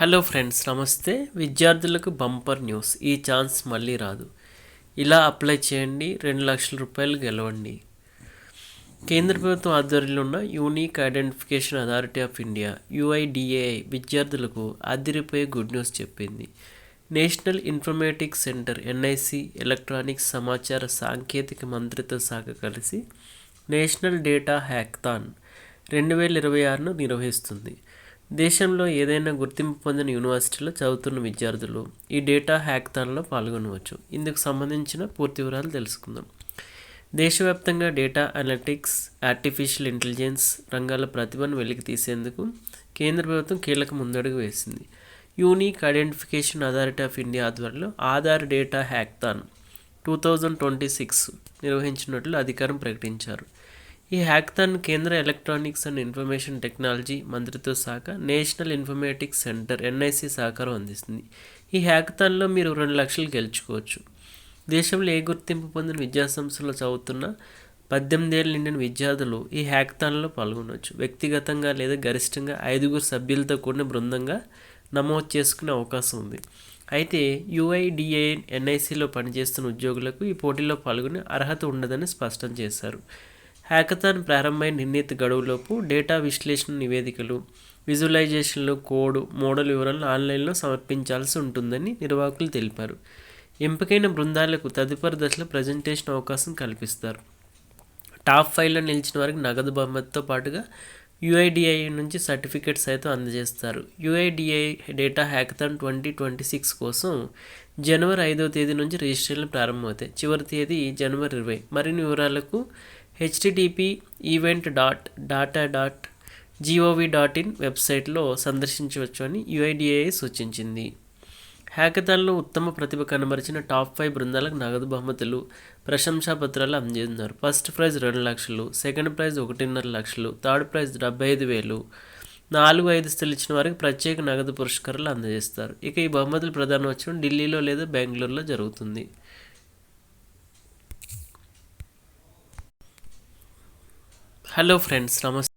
Hello friends నమస్తే. విద్యార్థులకు bumper news. ఈ ఛాన్స్ మళ్ళీ రాదు. ఇలా అప్లై చేయండి. రెండు లక్షల రూపాయలు గెలవండి. కేంద్ర ప్రభుత్వం ఆధ్వర్యంలో ఉన్న unique identification authority of India UIDAI విద్యార్థులకు అదిరిపోయే గుడ్ న్యూస్ చెప్పింది. National informatics centre NIC electronics సమాచార సాంకేతిక మంత్రిత్వ శాఖ కలిసి నేషనల్ డేటా హ్యాక్థాన్ రెండు వేల ఇరవై ఆరును నిర్వహిస్తుంది. దేశంలో ఏదైనా గుర్తింపు పొందిన యూనివర్సిటీలో చదువుతున్న విద్యార్థులు ఈ డేటా హ్యాక్థాన్లో పాల్గొనవచ్చు. ఇందుకు సంబంధించిన పూర్తి వివరాలు తెలుసుకుందాం. దేశవ్యాప్తంగా డేటా అనలిటిక్స్ ఆర్టిఫిషియల్ ఇంటెలిజెన్స్ రంగాల ప్రతిభను వెలికి తీసేందుకు కేంద్ర ప్రభుత్వం కీలక ముందడుగు వేసింది. Unique identification authority of India ఆధ్వర్యంలో Aadhaar data hackathon two thousand twenty six నిర్వహించినట్లు అధికారం ప్రకటించారు. ఈ హ్యాక్థాన్ కేంద్ర ఎలక్ట్రానిక్స్ అండ్ ఇన్ఫర్మేషన్ టెక్నాలజీ మంత్రిత్వ శాఖ నేషనల్ ఇన్ఫర్మేటిక్స్ సెంటర్ ఎన్ఐసి సహకారం అందిస్తుంది. ఈ హ్యాక్థాన్లో మీరు రెండు లక్షలు గెలుచుకోవచ్చు. దేశంలో ఏ గుర్తింపు పొందిన విద్యాసంస్థలో చదువుతున్న పద్దెనిమిదేళ్ళు నిండిన విద్యార్థులు ఈ హ్యాక్థాన్లో పాల్గొనవచ్చు. వ్యక్తిగతంగా లేదా గరిష్టంగా ఐదుగురు సభ్యులతో కూడిన బృందంగా నమోదు చేసుకునే అవకాశం ఉంది. అయితే యుఐడిఏ ఎన్ఐసిలో పనిచేస్తున్న ఉద్యోగులకు ఈ పోటీలో పాల్గొనే అర్హత ఉండదని స్పష్టం చేశారు. హ్యాకథాన్ ప్రారంభమైన నిర్ణీత గడువులోపు డేటా విశ్లేషణ నివేదికలు విజువలైజేషన్లు కోడ్ మోడల్ వివరాలను ఆన్లైన్లో సమర్పించాల్సి ఉంటుందని నిర్వాహకులు తెలిపారు. ఎంపికైన బృందాలకు తదుపరి దశలో ప్రజెంటేషన్ అవకాశం కల్పిస్తారు. టాప్ ఫైవ్లో నిలిచిన వారికి నగదు బహుమతితో పాటుగా యుఐడిఐ నుంచి సర్టిఫికేట్ సైతం అందజేస్తారు. UIDAI data hackathon twenty twenty six కోసం జనవరి ఐదవ తేదీ నుంచి రిజిస్ట్రేషన్లు ప్రారంభమవుతాయి. చివరి తేదీ జనవరి ఇరవై. మరిన్ని వివరాలకు HTTP event dot data dot GOV dot in వెబ్సైట్లో సందర్శించవచ్చు అని యుఐడిఐ సూచించింది. హ్యాకథాన్లో ఉత్తమ ప్రతిభ కనబరిచిన టాప్ ఫైవ్ బృందాలకు నగదు బహుమతులు ప్రశంసా పత్రాలు అందజేస్తున్నారు. ఫస్ట్ ప్రైజ్ రెండు లక్షలు సెకండ్ ప్రైజ్ ఒకటిన్నర లక్షలు థర్డ్ ప్రైజ్ డెబ్బై ఐదు వేలు నాలుగు ఐదు స్థలు ఇచ్చిన వారికి ప్రత్యేక నగదు పురస్కారాలు అందజేస్తారు. ఇక ఈ బహుమతులు ప్రధానోత్సవం ఢిల్లీలో లేదా బెంగళూరులో జరుగుతుంది. హలో ఫ్రెండ్స్ నమస్తే